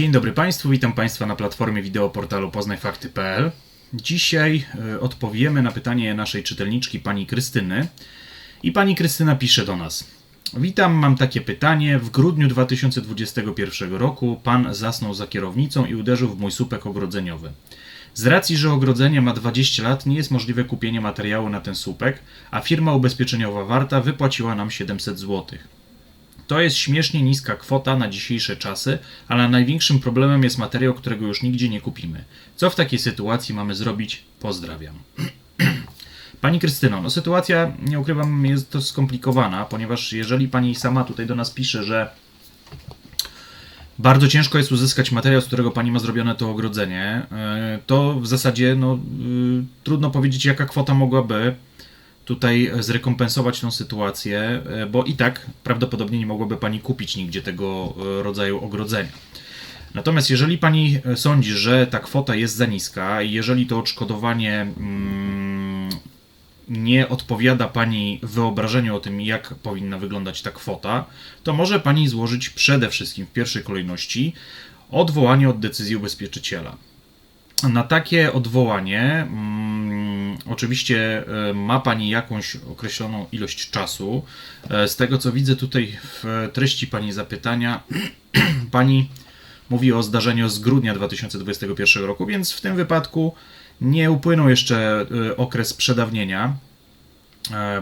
Dzień dobry Państwu, witam Państwa na platformie wideo portalu poznajfakty.pl. Dzisiaj y, odpowiemy na pytanie naszej czytelniczki pani Krystyny. I pani Krystyna pisze do nas. Witam, mam takie pytanie. W grudniu 2021 roku pan zasnął za kierownicą i uderzył w mój słupek ogrodzeniowy. Z racji, że ogrodzenie ma 20 lat, nie jest możliwe kupienie materiału na ten słupek, a firma ubezpieczeniowa Warta wypłaciła nam 700 zł. To jest śmiesznie niska kwota na dzisiejsze czasy, ale największym problemem jest materiał, którego już nigdzie nie kupimy. Co w takiej sytuacji mamy zrobić? Pozdrawiam. Pani Krystyno, no sytuacja, nie ukrywam, jest to skomplikowana, ponieważ jeżeli pani sama tutaj do nas pisze, że bardzo ciężko jest uzyskać materiał, z którego pani ma zrobione to ogrodzenie, yy, to w zasadzie no, yy, trudno powiedzieć, jaka kwota mogłaby tutaj zrekompensować tą sytuację, yy, bo i tak prawdopodobnie nie mogłaby pani kupić nigdzie tego yy, rodzaju ogrodzenia. Natomiast jeżeli pani e, sądzi, że ta kwota jest za niska i jeżeli to odszkodowanie mm, nie odpowiada pani wyobrażeniu o tym, jak powinna wyglądać ta kwota, to może pani złożyć przede wszystkim w pierwszej kolejności odwołanie od decyzji ubezpieczyciela. Na takie odwołanie mm, oczywiście e, ma Pani jakąś określoną ilość czasu. E, Z tego co widzę tutaj w treści Pani zapytania, Pani mówi o zdarzeniu z grudnia 2021 roku, więc w tym wypadku nie upłynął jeszcze e, okres przedawnienia,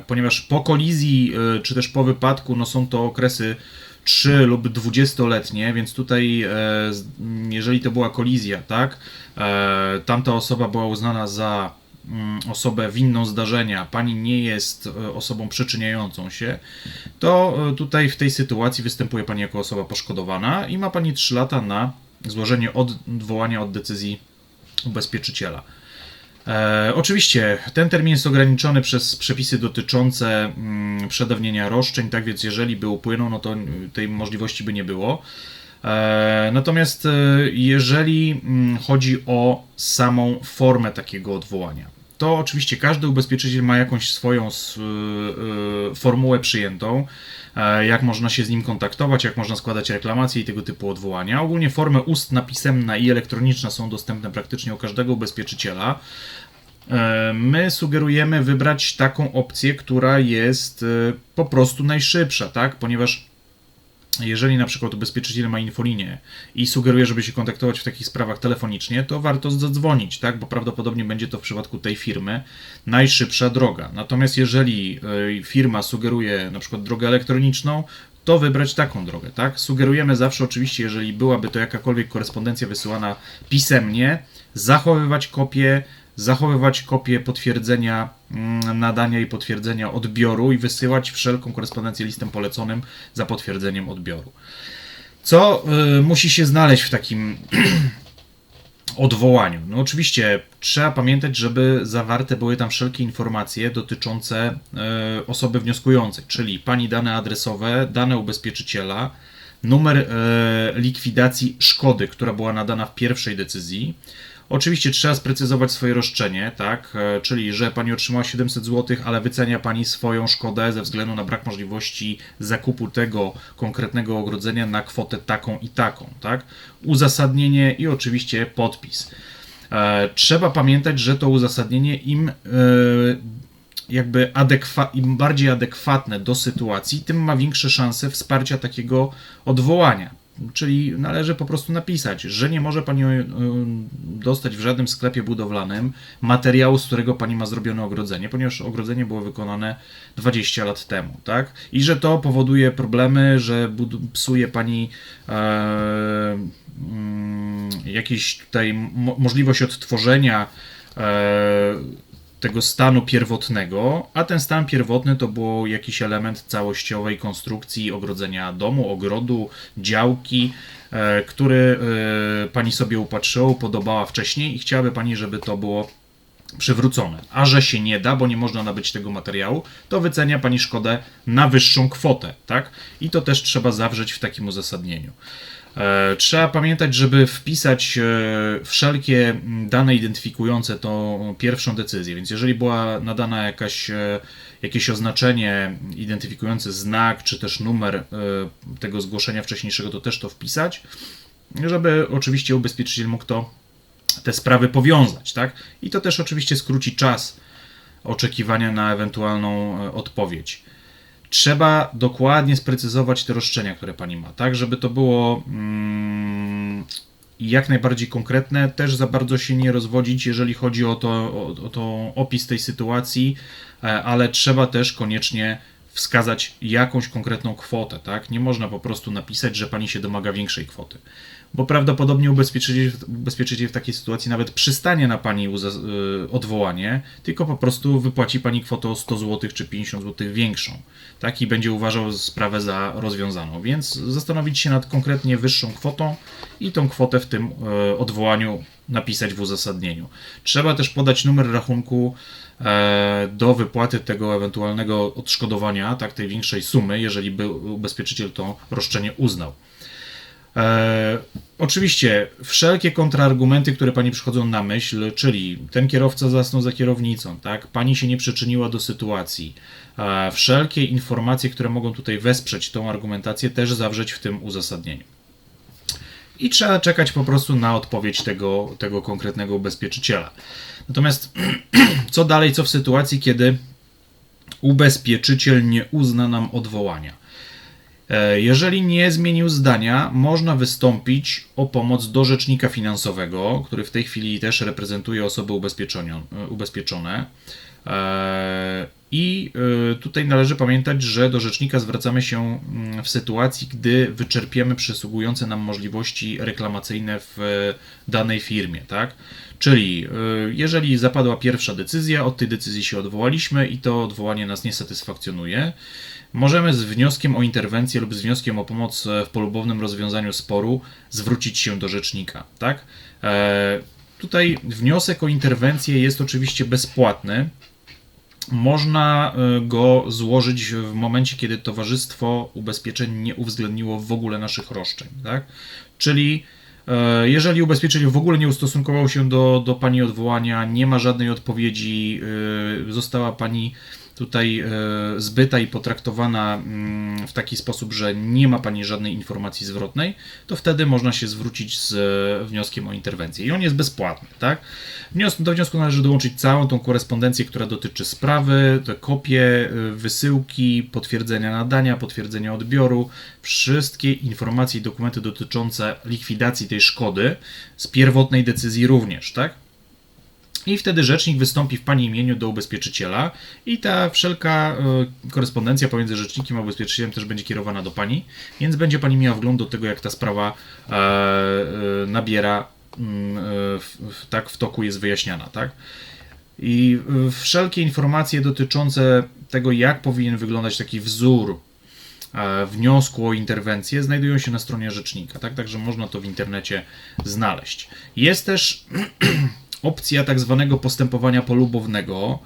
ponieważ po kolizji czy też po wypadku no są to okresy 3 lub 20-letnie, więc tutaj jeżeli to była kolizja, tak, tamta osoba była uznana za osobę winną zdarzenia, pani nie jest e, osobą przyczyniającą się, to e, tutaj w tej sytuacji występuje pani jako osoba poszkodowana i ma pani 3 lata na złożenie odwołania od decyzji ubezpieczyciela. E, oczywiście ten termin jest ograniczony przez przepisy dotyczące mm, przedawnienia roszczeń, tak więc jeżeli by upłynął, no to mm, tej możliwości by nie było. E, natomiast e, jeżeli mm, chodzi o samą formę takiego odwołania, to oczywiście każdy ubezpieczyciel ma jakąś swoją y, y, formułę przyjętą, e, jak można się z nim kontaktować, jak można składać reklamacje i tego typu odwołania. Ogólnie formy ustna, pisemna i elektroniczna są dostępne praktycznie u każdego ubezpieczyciela. E, My sugerujemy wybrać taką opcję, która jest e, po prostu najszybsza, tak? Ponieważ jeżeli na przykład ubezpieczyciel ma infolinię i sugeruje, żeby się kontaktować w takich sprawach telefonicznie, to warto zadzwonić, tak? Bo prawdopodobnie będzie to w przypadku tej firmy najszybsza droga. Natomiast jeżeli e, firma sugeruje na przykład drogę elektroniczną, to wybrać taką drogę, tak? Sugerujemy zawsze oczywiście, jeżeli byłaby to jakakolwiek korespondencja wysyłana pisemnie, zachowywać kopię, zachowywać kopię potwierdzenia mm, nadania i potwierdzenia odbioru i wysyłać wszelką korespondencję listem poleconym za potwierdzeniem odbioru. Co y, musi się znaleźć w takim odwołaniu? No oczywiście trzeba pamiętać, żeby zawarte były tam wszelkie informacje dotyczące y, osoby wnioskującej, czyli pani dane adresowe, dane ubezpieczyciela, numer y, likwidacji szkody, która była nadana w pierwszej decyzji. Oczywiście trzeba sprecyzować swoje roszczenie, tak? E, Czyli, że pani otrzymała 700 zł, ale wycenia pani swoją szkodę ze względu na brak możliwości zakupu tego konkretnego ogrodzenia na kwotę taką i taką, tak? Uzasadnienie i oczywiście podpis. E, Trzeba pamiętać, że to uzasadnienie im e, jakby adekwa- im bardziej adekwatne do sytuacji, tym ma większe szanse wsparcia takiego odwołania. Czyli należy po prostu napisać, że nie może Pani y, dostać w żadnym sklepie budowlanym materiału, z którego Pani ma zrobione ogrodzenie, ponieważ ogrodzenie było wykonane 20 lat temu, tak? I że to powoduje problemy, że psuje Pani e, mm, jakieś tutaj mo- możliwość odtworzenia e, tego stanu pierwotnego, a ten stan pierwotny to był jakiś element całościowej konstrukcji ogrodzenia domu, ogrodu, działki, e, który e, pani sobie upatrzyła, upodobała wcześniej i chciałaby pani, żeby to było przywrócone. A że się nie da, bo nie można nabyć tego materiału, to wycenia pani szkodę na wyższą kwotę, tak? I to też trzeba zawrzeć w takim uzasadnieniu. E, Trzeba pamiętać, żeby wpisać e, wszelkie dane identyfikujące tą pierwszą decyzję. Więc jeżeli była nadana jakaś, e, jakieś oznaczenie identyfikujące znak, czy też numer tego zgłoszenia wcześniejszego, to też to wpisać. żeby oczywiście ubezpieczyciel mógł to te sprawy powiązać, tak? I to też oczywiście skróci czas oczekiwania na ewentualną odpowiedź. Trzeba dokładnie sprecyzować te roszczenia, które pani ma, tak, żeby to było mm, jak najbardziej konkretne, też za bardzo się nie rozwodzić, jeżeli chodzi o to, o, o to opis tej sytuacji, e, ale trzeba też koniecznie wskazać jakąś konkretną kwotę, tak? Nie można po prostu napisać, że pani się domaga większej kwoty, bo prawdopodobnie ubezpieczyciel, w takiej sytuacji nawet przystanie na pani y, odwołanie, tylko po prostu wypłaci pani kwotę o 100 zł czy 50 zł większą, tak? I będzie uważał sprawę za rozwiązaną, więc zastanowić się nad konkretnie wyższą kwotą i tą kwotę w tym y, odwołaniu napisać w uzasadnieniu. Trzeba też podać numer rachunku e, do wypłaty tego ewentualnego odszkodowania, tak, tej większej sumy, jeżeli by ubezpieczyciel to roszczenie uznał. E, oczywiście wszelkie kontrargumenty, które pani przychodzą na myśl, czyli ten kierowca zasnął za kierownicą, tak, pani się nie przyczyniła do sytuacji, e, wszelkie informacje, które mogą tutaj wesprzeć tą argumentację, też zawrzeć w tym uzasadnieniu. I trzeba czekać po prostu na odpowiedź tego, tego konkretnego ubezpieczyciela. Natomiast co dalej, co w sytuacji, kiedy ubezpieczyciel nie uzna nam odwołania? E, Jeżeli nie zmienił zdania, można wystąpić o pomoc do rzecznika finansowego, który w tej chwili też reprezentuje osoby ubezpieczone. E, I e, tutaj należy pamiętać, że do rzecznika zwracamy się mm, w sytuacji, gdy wyczerpiemy przysługujące nam możliwości reklamacyjne w danej firmie, tak? Czyli e, jeżeli zapadła pierwsza decyzja, od tej decyzji się odwołaliśmy i to odwołanie nas nie satysfakcjonuje, możemy z wnioskiem o interwencję lub z wnioskiem o pomoc e, w polubownym rozwiązaniu sporu zwrócić się do rzecznika, tak? E, tutaj wniosek o interwencję jest oczywiście bezpłatny. Można e, go złożyć w momencie, kiedy towarzystwo ubezpieczeń nie uwzględniło w ogóle naszych roszczeń, tak? Czyli e, jeżeli ubezpieczyciel w ogóle nie ustosunkował się do, do Pani odwołania, nie ma żadnej odpowiedzi, e, została Pani tutaj e, zbyta i potraktowana mm, w taki sposób, że nie ma Pani żadnej informacji zwrotnej, to wtedy można się zwrócić z e, wnioskiem o interwencję. I on jest bezpłatny, tak? Do wniosku należy dołączyć całą tą korespondencję, która dotyczy sprawy, te kopie, e, wysyłki, potwierdzenia nadania, potwierdzenia odbioru, wszystkie informacje i dokumenty dotyczące likwidacji tej szkody z pierwotnej decyzji również, tak? I wtedy rzecznik wystąpi w Pani imieniu do ubezpieczyciela i ta wszelka e, korespondencja pomiędzy rzecznikiem a ubezpieczycielem też będzie kierowana do Pani, więc będzie Pani miała wgląd do tego, jak ta sprawa e, e, nabiera, mm, tak w toku jest wyjaśniana, tak? I wszelkie informacje dotyczące tego, jak powinien wyglądać taki wzór wniosku o interwencję, znajdują się na stronie rzecznika, tak? Także można to w internecie znaleźć. Jest też opcja tak zwanego postępowania polubownego.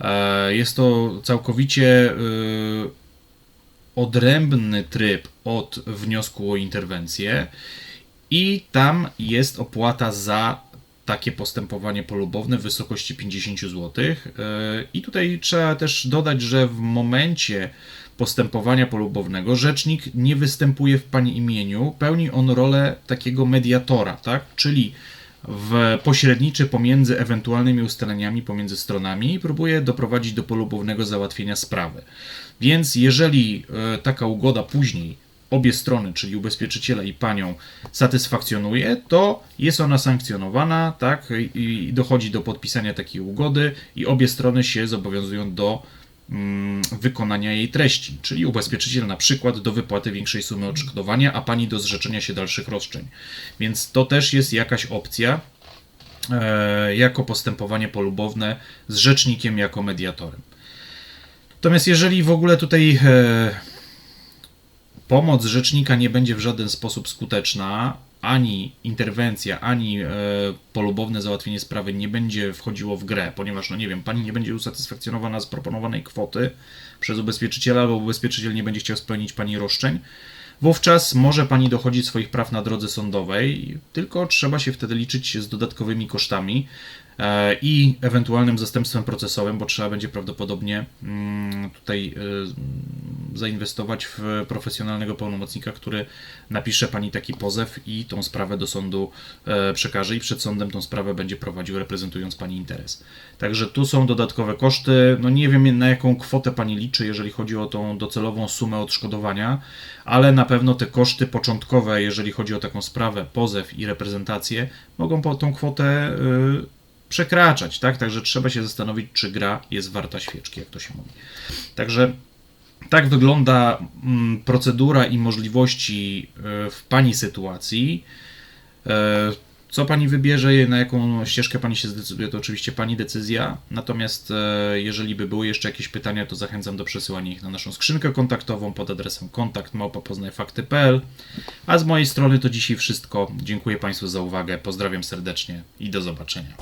E, Jest to całkowicie e, odrębny tryb od wniosku o interwencję i tam jest opłata za takie postępowanie polubowne w wysokości 50 zł. I tutaj trzeba też dodać, że w momencie postępowania polubownego rzecznik nie występuje w Pani imieniu, pełni on rolę takiego mediatora, tak? Czyli w pośredniczy pomiędzy ewentualnymi ustaleniami pomiędzy stronami i próbuje doprowadzić do polubownego załatwienia sprawy. Więc jeżeli e, taka ugoda później obie strony, czyli ubezpieczyciela i panią, satysfakcjonuje, to jest ona sankcjonowana, tak, i dochodzi do podpisania takiej ugody i obie strony się zobowiązują do wykonania jej treści, czyli ubezpieczyciel na przykład do wypłaty większej sumy odszkodowania, a pani do zrzeczenia się dalszych roszczeń. Więc to też jest jakaś opcja e, jako postępowanie polubowne z rzecznikiem jako mediatorem. Natomiast jeżeli w ogóle tutaj e, pomoc rzecznika nie będzie w żaden sposób skuteczna, ani interwencja, ani e, polubowne załatwienie sprawy nie będzie wchodziło w grę, ponieważ, no nie wiem, pani nie będzie usatysfakcjonowana z proponowanej kwoty przez ubezpieczyciela, albo ubezpieczyciel nie będzie chciał spełnić pani roszczeń, wówczas może pani dochodzić swoich praw na drodze sądowej, tylko trzeba się wtedy liczyć z dodatkowymi kosztami e, i ewentualnym zastępstwem procesowym, bo trzeba będzie prawdopodobnie mm, tutaj e, zainwestować w profesjonalnego pełnomocnika, który napisze pani taki pozew i tą sprawę do sądu e, przekaże i przed sądem tą sprawę będzie prowadził reprezentując pani interes. Także tu są dodatkowe koszty. No nie wiem na jaką kwotę pani liczy, jeżeli chodzi o tą docelową sumę odszkodowania, ale na pewno te koszty początkowe, jeżeli chodzi o taką sprawę, pozew i reprezentację, mogą po tą kwotę y, przekraczać, tak? Także trzeba się zastanowić, czy gra jest warta świeczki, jak to się mówi. Także tak wygląda mm, procedura i możliwości y, w pani sytuacji. E, Co pani wybierze, na jaką ścieżkę pani się zdecyduje, to oczywiście pani decyzja. Natomiast e, jeżeli by były jeszcze jakieś pytania, to zachęcam do przesyłania ich na naszą skrzynkę kontaktową pod adresem kontakt małpa.poznajfakty.pl. A z mojej strony to dzisiaj wszystko. Dziękuję Państwu za uwagę, pozdrawiam serdecznie i do zobaczenia.